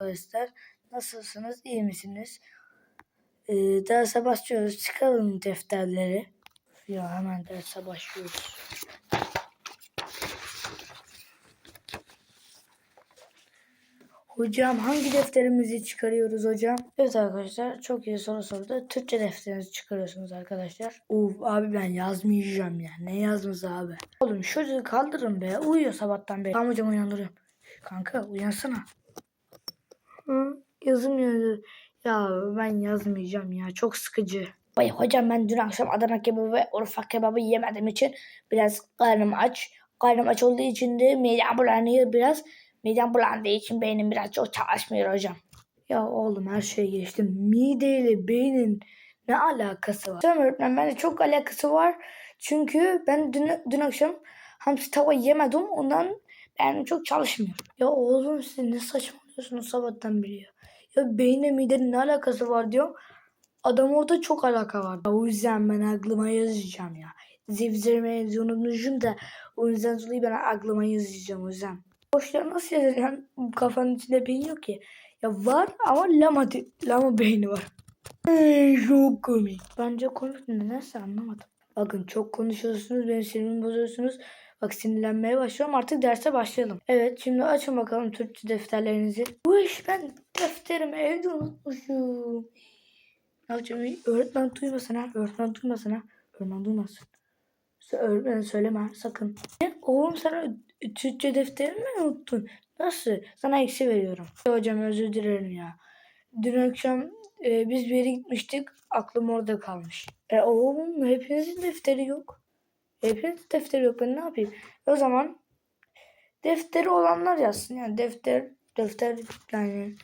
Arkadaşlar nasılsınız? İyi misiniz? Ee, derse başlıyoruz. Çıkalım defterleri. Ya hemen derse başlıyoruz. Hocam hangi defterimizi çıkarıyoruz hocam? Evet arkadaşlar çok iyi soru sordu. Türkçe defterinizi çıkarıyorsunuz arkadaşlar. Uf abi ben yazmayacağım ya. Ne yazması abi? Oğlum çocuğu kaldırın be. Uyuyor sabahtan beri. Tamam hocam uyandırıyorum. Kanka uyansana. Hı, yazmıyor. Ya ben yazmayacağım ya. Çok sıkıcı. Vay hocam ben dün akşam Adana kebabı ve Urfa kebabı yemediğim için biraz karnım aç. Karnım aç olduğu için de midem bulanıyor biraz. Midem bulandığı için beynim biraz çok çalışmıyor hocam. Ya oğlum her şey geçti. Mideyle beynin ne alakası var? Hocam öğretmen bence çok alakası var. Çünkü ben dün, dün akşam hamsi tava yemedim. Ondan benim çok çalışmıyor. Ya oğlum siz ne saçmalıyorsunuz sabahtan beri ya? Ya beyinle midenin ne alakası var diyorum. Adam orada çok alaka var. O yüzden ben aklıma yazacağım ya. Zevzir mezunumuzum da o yüzden dolayı ben aklıma yazacağım o yüzden. Boşlar nasıl yazacaksın? Kafanın içinde beyin yok ki. Ya var ama lama, lama beyni var. Çok komik. Bence komik mi? Neyse anlamadım. Bakın çok konuşuyorsunuz. Benim sinirimi bozuyorsunuz. Bak sinirlenmeye başlıyorum. Artık derse başlayalım. Evet şimdi açın bakalım Türkçe defterlerinizi. Bu iş ben defterimi evde unutmuşum. Ne yapacağım? Öğretmen duymasın ha. Öğretmen duymasın ha. Öğretmen duymasın. Sen öğretmene söyleme sakın. Ne? Oğlum sen ö- Türkçe defterini mi unuttun? Nasıl? Sana eksi veriyorum. Hocam özür dilerim ya. Dün akşam e, biz bir yere gitmiştik. Aklım orada kalmış. E oğlum hepinizin defteri yok. Hepinizin defteri yok. Ben ne yapayım? O zaman defteri olanlar yazsın. Yani defter defter yani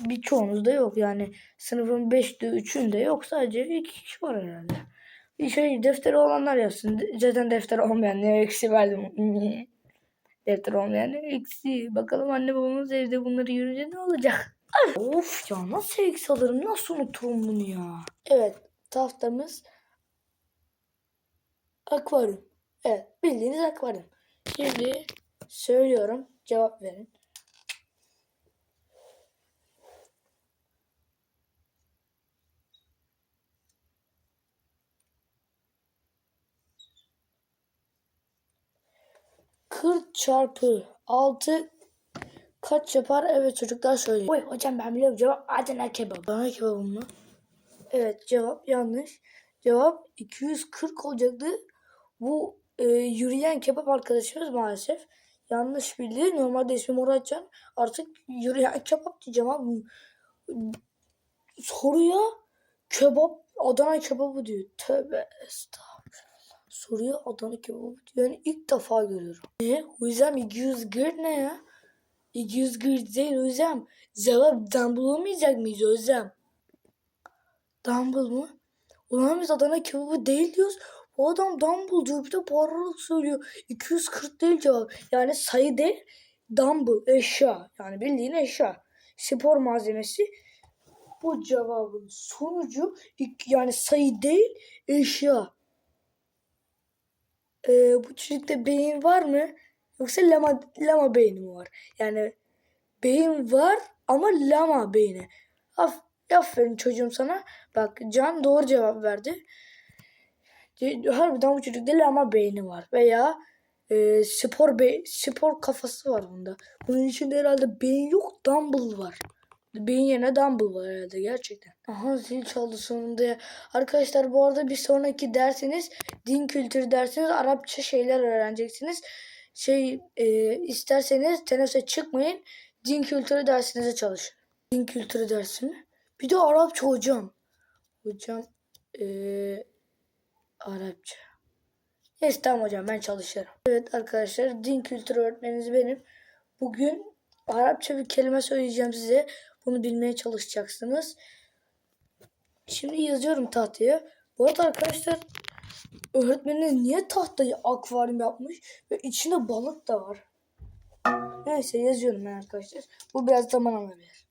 birçoğunuzda yok. Yani sınıfın 5'te 3'ünde yok. Sadece iki kişi var herhalde. Bir şey defteri olanlar yazsın. Zaten defter olmayan ne eksi verdim. defter olmayan eksi. Bakalım anne babamız evde bunları görünce ne olacak? Of ya nasıl eksi alırım? Nasıl unuturum bunu ya? Evet tahtamız akvaryum. Evet bildiğiniz akvaryum. Şimdi söylüyorum cevap verin. Kırk çarpı 6 kaç yapar? Evet çocuklar söyleyin. Oy hocam ben biliyorum cevap Adana kebabı. Adana kebabı mı? Evet cevap yanlış. Cevap 240 olacaktı. Bu e, yürüyen kebap arkadaşımız maalesef yanlış bildi. Normalde ismi Muratcan. Artık yürüyen kebap diyeceğim abi. Soruya kebap Adana kebabı diyor. Tövbe estağfurullah. Soruya Adana kebabı diyor. Yani ilk defa görüyorum. Ne? Hocam 240 ne ya? 240 değil hocam. Cevap Dumble olmayacak mıyız hocam? Dumble mı? Ulan biz Adana kebabı değil diyoruz. O adam Dumble diyor. Bir de bağırarak söylüyor. 240 değil cevap. Yani sayı değil. Dumble eşya. Yani bildiğin eşya. Spor malzemesi. Bu cevabın sonucu yani sayı değil eşya. Ee, bu çocukta beyin var mı? Yoksa lama, lama beyni mi var? Yani beyin var ama lama beyni. Af, aferin çocuğum sana. Bak Can doğru cevap verdi. Harbiden bu çocukta lama beyni var. Veya e, spor be spor kafası var bunda. Bunun içinde herhalde beyin yok, dumbbell var. Beyin yerine dumbbell var herhalde gerçekten. Aha zil çaldı sonunda. ya. Arkadaşlar bu arada bir sonraki dersiniz din kültürü dersiniz. Arapça şeyler öğreneceksiniz. Şey e, isterseniz teneffüse çıkmayın. Din kültürü dersinize çalışın. Din kültürü dersi mi? Bir de Arapça hocam. Hocam e, Arapça. Neyse tamam hocam ben çalışırım. Evet arkadaşlar din kültürü öğretmeniniz benim. Bugün Arapça bir kelime söyleyeceğim size. Bunu bilmeye çalışacaksınız. Şimdi yazıyorum tahtaya. Bu arada arkadaşlar öğretmeniniz niye tahtayı akvaryum yapmış ve içinde balık da var. Neyse yazıyorum ben arkadaşlar. Bu biraz zaman alabilir.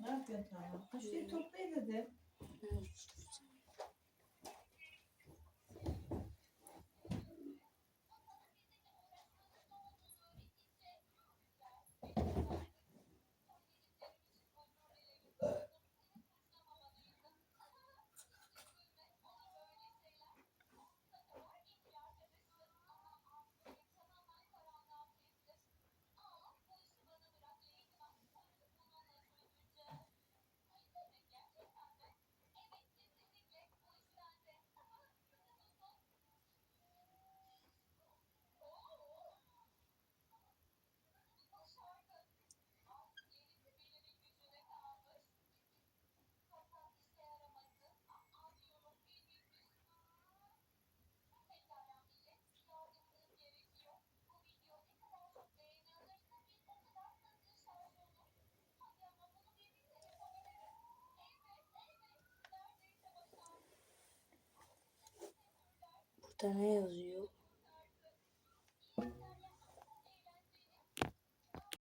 Ne yapıyorsun tamam? Ha şurayı toplayın Altta ne yazıyor?